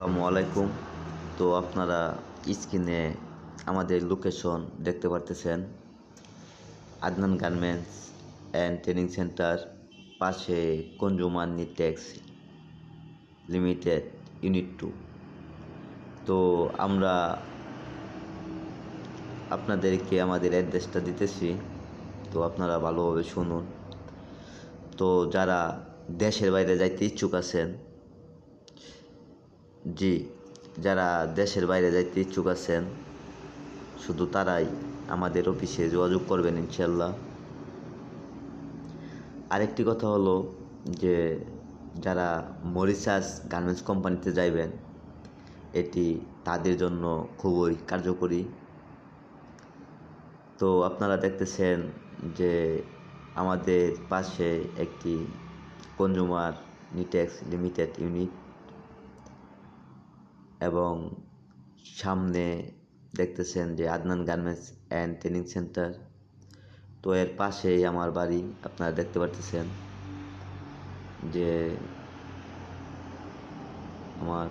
আসসালামু আলাইকুম। তো আপনারা স্ক্রিনে আমাদের লোকেশন দেখতে পারতেছেন। Adnan garments and training centre পাশে consumer Knitex limited unit two. তো আমরা আপনাদেরকে আমাদের অ্যাড্রেসটা দিতেছি। তো আপনারা ভালোভাবে শুনুন। তো যারা দেশের বাইরে যাইতে ইচ্ছুক আছেন জি, যারা দেশের বাইরে যাইতে ইচ্ছুক আছেন, শুধু তারাই আমাদের অফিসে যোগাযোগ করবেন ইনশাল্লাহ আরেকটি কথা হলো যে, যারা মরিসাস গার্মেন্টস কোম্পানিতে যাইবেন, এটি তাদের জন্য খুবই কার্যকরী। তো আপনারা দেখতেছেন যে, আমাদের পাশে একটি কনজুমার নিটেক্স লিমিটেড ইউনিট এবং সামনে দেখতেছেন যে Adnan garments and training centre. তো এর পাশেই আমার বাড়ি, আপনারা দেখতে পারতেছেন যে আমার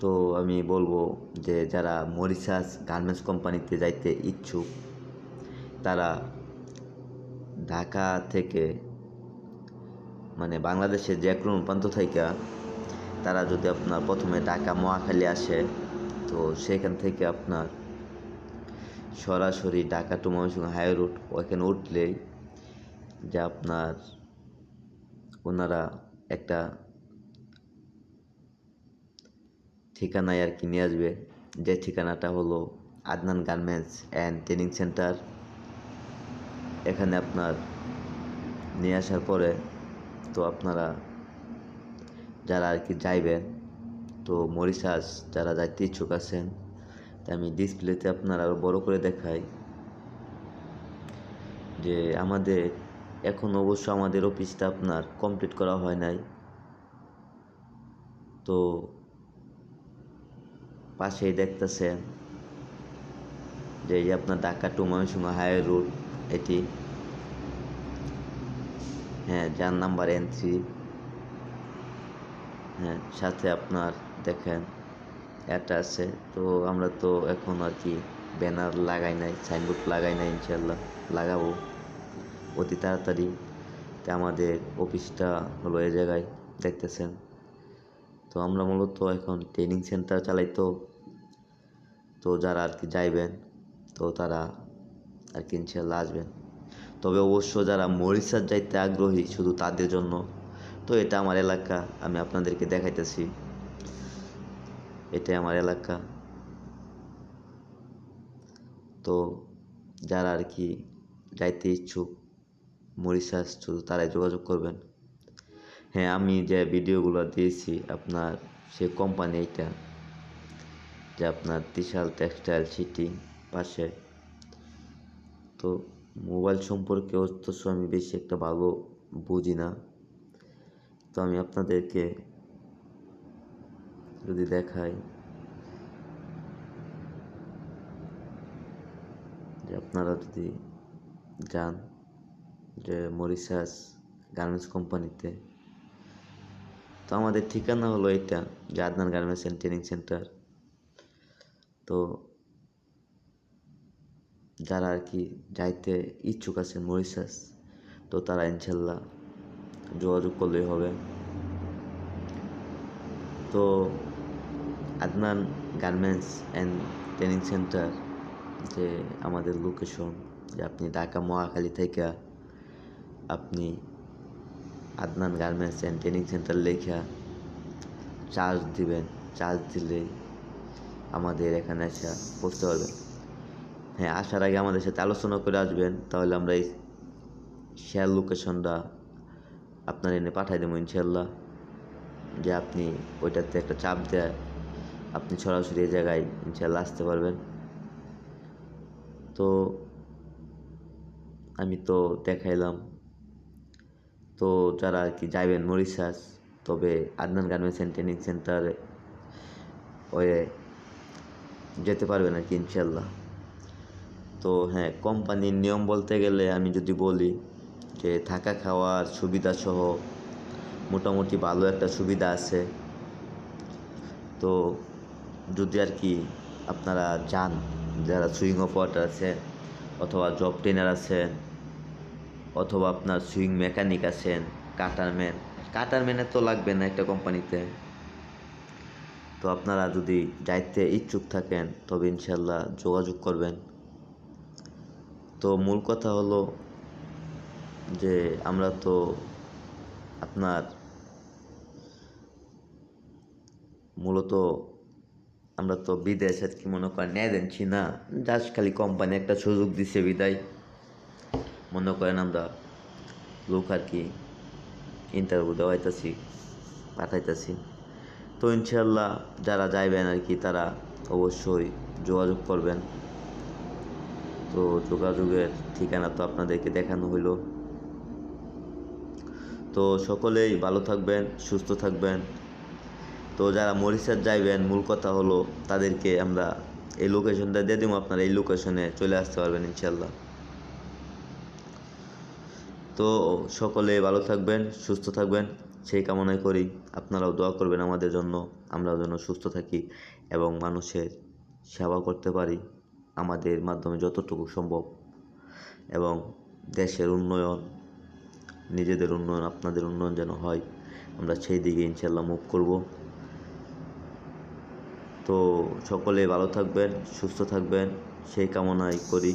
তো আমি বলব যে যারা মরিসাস গার্মেন্টস কোম্পানিতে যাইতে ইচ্ছুক, তারা ঢাকা থেকে মানে বাংলাদেশের যে কোনো প্রান্ত থেকে তারা যদি আপনার প্রথমে ঢাকা মহাখালী আসে, তো সেখান থেকে আপনার সরাসরি Dhaka to Mymensingh high route ওইখানে উঠলেই যে আপনার ওনারা একটা ঠিকানায় আর কি নিয়ে আসবে। যে ঠিকানাটা হলো Adnan garments and training centre. এখানে আপনার নিয়ে আসার পরে তো আপনারা যারা আর কি যাইবেন, তো মরিশাস যারা যাইতে ইচ্ছুক আছেন আমি ডিসপ্লেতে আপনার আরও বড় করে দেখাই। যে আমাদের, এখন অবশ্য আমাদের অফিসটা আপনার কমপ্লিট করা হয় নাই। তো পাশেই দেখতেছেন যে এই যে আপনার Dhaka to Mymensingh high road, এটি। হ্যাঁ যার নাম্বার এন থ্রি হ্যাঁ সাথে আপনার দেখেন এটা আছে। তো আমরা তো এখন আর কি ব্যানার লাগাই নাই সাইনবোর্ড লাগাই নাই ইনশাল্লাহ লাগাবো অতি তাড়াতাড়ি। তো আমাদের অফিসটা হলো এই জায়গায়, দেখতেছেন। তো আমরা মূলত এখন ট্রেনিং সেন্টার চালাই তো তো যারা আর কি যাইবেন, তো তারা আর কি ইনশাল্লাহ আসবেন। তবে অবশ্য যারা মরিশাস যাইতে আগ্রহী, শুধু তাদের জন্য তো এটা আমার এলাকা, আমি আপনাদেরকে দেখাইতেছি। এটাই আমার এলাকা। তো যারা আর কি যাইতে ইচ্ছুক মরিশাস শুধু তারাই যোগাযোগ করবেন। হ্যাঁ আমি যে ভিডিওগুলো দিয়েছি, আপনার সে কোম্পানি এইটা, যে আপনার ত্রিশাল টেক্সটাইল সিটি পাশে। তো মোবাইল সম্পর্কে অথচ আমি বেশি একটা ভালো বুঝি না। তো আমি আপনাদেরকে যদি দেখাই যে আপনারা যদি যান যে মরিশাস গার্মেন্টস কোম্পানিতে, তো আমাদের ঠিকানা হলো এটা যে Adnan garments and training centre. তো যারা আর কি যাইতে ইচ্ছুক আছেন মরিশাস, তো তারা ইনশাল্লাহ যোগাযোগ করলেই হবে। তো Adnan garments and training centre যে আমাদের লোকেশন যে আপনি ঢাকা মহাখালী থেকে আপনি Adnan garments and training centre লেখা চার্জ দিবেন। চার্জ দিলেই আমাদের এখানে আসা পড়তে পারবেন হ্যাঁ আসার আগে আমাদের সাথে আলোচনা করে আসবেন। তাহলে আমরা এই শেয়ার লোকেশনটা আপনার এনে পাঠাই দেবো ইনশাল্লাহ যে আপনি ওইটাতে একটা চাপ দেয়, আপনি সরাসরি এই জায়গায় ইনশাল্লাহ আসতে পারবেন। তো আমি তো দেখাইলাম। তো যারা আর কি যাইবেন মরিশাস, তবে আদনান গার্মেন্টস অ্যান্ড ট্রেনিং সেন্টারে ওই যেতে পারবেন আর কি ইনশাল্লাহ তো হ্যাঁ কোম্পানির নিয়ম বলতে গেলে আমি যদি বলি যে থাকা খাওয়ার সুবিধা সহ মোটামুটি ভালো একটা সুবিধা আছে। তো যদি আর কি আপনারা যান, যারা সুইং অপারেটার আছে অথবা জব ট্রেনার আছেন অথবা আপনার সুইং মেকানিক আছেন কাটারম্যান কাটারম্যানের তো লাগবে না একটা কোম্পানিতে। তো আপনারা যদি যাইতে ইচ্ছুক থাকেন, তবে ইনশাল্লাহ যোগাযোগ করবেন। তো মূল কথা হলো যে আমরা তো আপনার মূলত আমরা তো বিদেশ আর কি মনে করেন নিয়ে দিচ্ছি না। জাস্ট খালি কোম্পানি একটা সুযোগ দিছে বিদায়। মনে করেন আমরা লোক আর কি ইন্টারভিউ দেওয়াইতেছি, পাঠাইতেছি। তো ইনশাল্লাহ যারা যাইবেন আর কি তারা অবশ্যই যোগাযোগ করবেন। তো যোগাযোগের ঠিকানা তো আপনাদেরকে দেখানো হইল। তো সকলেই ভালো থাকবেন, সুস্থ থাকবেন। তো যারা মরিশাস যাইবেন, মূল কথা হলো তাদেরকে আমরা এই লোকেশনটা দিয়ে দিব, আপনারা এই লোকেশনে চলে আসতে পারবেন ইনশাল্লাহ তো সকলে ভালো থাকবেন, সুস্থ থাকবেন, সেই কামনাই করি। আপনারাও দোয়া করবেন আমাদের জন্য, আমরাও যেন সুস্থ থাকি এবং মানুষের সেবা করতে পারি আমাদের মাধ্যমে যতটুকু সম্ভব এবং দেশের উন্নয়ন নিজেদের উন্নয়ন, আপনাদের উন্নয়ন যেন হয়, আমরা সেই দিকে ইনশাল্লাহ মুভ করব। তো সকলে ভালো থাকবেন, সুস্থ থাকবেন, সেই কামনাই করি।